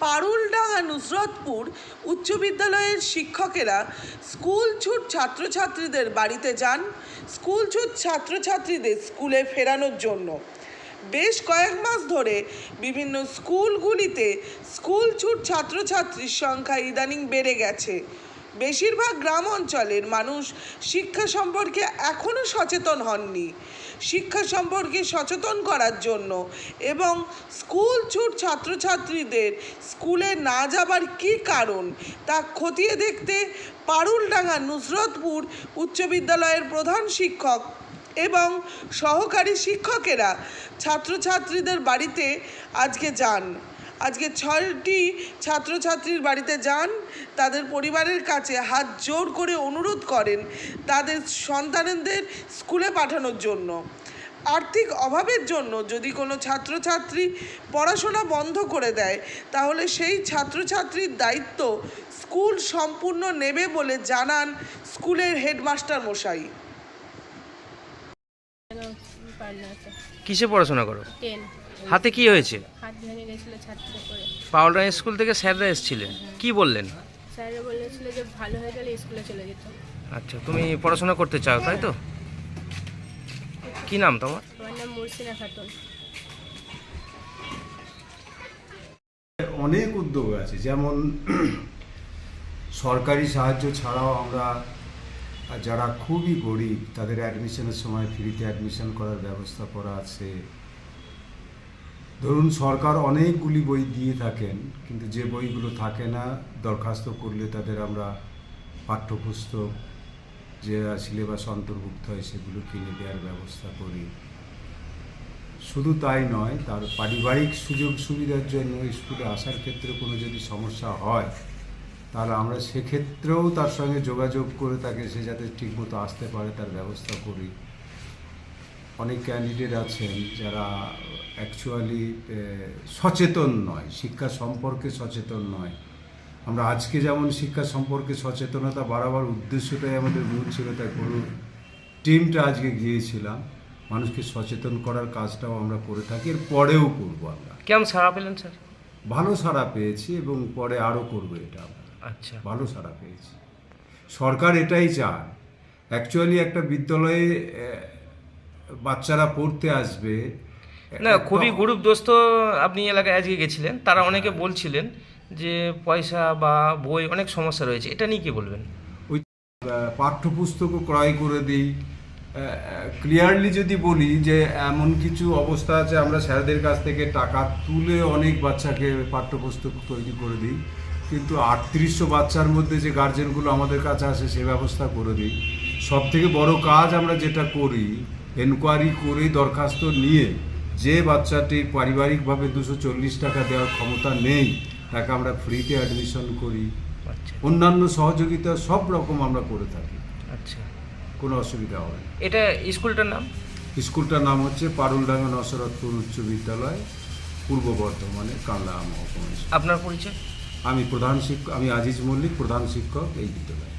পারুলডাঙ্গা নুসরতপুর উচ্চ বিদ্যালয়ের শিক্ষকেরা স্কুল ছুট ছাত্রছাত্রীদের বাড়িতে যান, স্কুল ছুট ছাত্রছাত্রীদের স্কুলে ফেরানোর জন্য। বেশ কয়েক মাস ধরে বিভিন্ন স্কুলগুলিতে স্কুল ছুট ছাত্রছাত্রীর সংখ্যা ইদানিং বেড়ে গেছে। বেশিরভাগ গ্রাম অঞ্চলের মানুষ শিক্ষা সম্পর্কে এখনও সচেতন হননি। শিক্ষা সম্পর্কে সচেতন করার জন্য এবং স্কুল ছুট ছাত্রছাত্রীদের স্কুলে না যাবার কী কারণ তা খতিয়ে দেখতে পারুলডাঙ্গা নুসরতপুর উচ্চ বিদ্যালয়ের প্রধান শিক্ষক এবং সহকারী শিক্ষকেরা ছাত্রছাত্রীদের বাড়িতে আজকে যান। আজকে ছয়টি ছাত্রছাত্রীর বাড়িতে যান তাদের পরিবারের কাছে হাত জোর করে অনুরোধ করেন তাদের সন্তানদের স্কুলে পাঠানোর জন্য। আর্থিক অভাবের জন্য যদি কোনো ছাত্রছাত্রী পড়াশোনা বন্ধ করে দেয় তাহলে সেই ছাত্রছাত্রীর দায়িত্ব স্কুল সম্পূর্ণ নেবে বলে জানান স্কুলের হেডমাস্টার মশাই। কিসে পড়াশোনা করো? হাতে কি হয়েছে? হাত ভেঙে গেছিল করে। স্কুল থেকে স্যাররা এসেছিলেন। কি বললেন? স্যারে বলেছিল যে ভালো হয়ে গেলে স্কুলে চলে যেত। আচ্ছা তুমি পড়াশোনা করতে চাও তাই তো? কি নাম তোমার? আমার নাম মুর্সিনা খাতুন। অনেক উদ্যোগ আছে যেমন সরকারি সাহায্য ছাড়াও আমরা যারা খুবই গরিব তাদের অ্যাডমিশনের সময় ফ্রিতে অ্যাডমিশন করার ব্যবস্থা করা আছে। ধরুন সরকার অনেকগুলি বই দিয়ে থাকেন, কিন্তু যে বইগুলো থাকে না, দরখাস্ত করলে তাদের আমরা পাঠ্যপুস্তক, যে সিলেবাস অন্তর্ভুক্ত হয় সেগুলো কিনে দেওয়ার ব্যবস্থা করি। শুধু তাই নয়, তার পারিবারিক সুযোগ সুবিধার জন্য স্কুলে আসার ক্ষেত্রে কোনো যদি সমস্যা হয়, তাহলে আমরা সেক্ষেত্রেও তার সঙ্গে যোগাযোগ করে তাকে সে যাতে ঠিকমতো আসতে পারে তার ব্যবস্থা করি। অনেক ক্যান্ডিডেট আছেন যারা অ্যাকচুয়ালি সচেতন নয় শিক্ষা সম্পর্কে সচেতন নয়। আমরা আজকে যেমন শিক্ষা সম্পর্কে সচেতনতা বাড়াবার উদ্দেশ্যটাই আমাদের মূল ছিল তাই পুরো টিমটা আজকে গিয়েছিলাম। মানুষকে সচেতন করার কাজটাও আমরা করে থাকি এর পরেও করব আমরা। কেমন সাড়া পেলেন স্যার? ভালো সাড়া পেয়েছি এবং পরে আরও করব এটা আমরা। আচ্ছা। ভালো সাড়া পেয়েছি। সরকার এটাই চায়। অ্যাকচুয়ালি একটা বিদ্যালয়ে বাচ্চারা পড়তে আসবে না খুবই গরিবদোস্ত আপনি এলাকায় আজকে গেছিলেন। তারা অনেকে বলছিলেন যে পয়সা বা বই অনেক সমস্যা রয়েছে। এটা নিয়ে কি বলবেন? ওই পাঠ্যপুস্তকও ক্রয় করে দিই। ক্লিয়ারলি যদি বলি যে এমন কিছু অবস্থা আছে আমরা স্যারদের কাছ থেকে টাকা তুলে অনেক বাচ্চাকে পাঠ্যপুস্তক তৈরি করে দিই। কিন্তু আটত্রিশশো বাচ্চার মধ্যে যে গার্জেনগুলো আমাদের কাছে আসে সে ব্যবস্থা করে দিই। সব থেকে বড় কাজ আমরা যেটা করি এনকোয়ারি করে দরখাস্ত নিয়ে যে বাচ্চাটি পারিবারিকভাবে দুশো চল্লিশ টাকা দেওয়ার ক্ষমতা নেই তাকে আমরা ফ্রিতে অ্যাডমিশন করি। আচ্ছা। অন্যান্য সহযোগিতা সব রকম আমরা করে থাকি। আচ্ছা। কোনো অসুবিধা হবে না। এটা স্কুলটার নাম? স্কুলটার নাম হচ্ছে পারুলডাঙ্গা নসরতপুর উচ্চ বিদ্যালয় পূর্ব বর্ধমানে মহকুমা। আপনার পরিচয়? আমি প্রধান শিক্ষক আমি আজিজ মল্লিক প্রধান শিক্ষক এই বিদ্যালয়ে।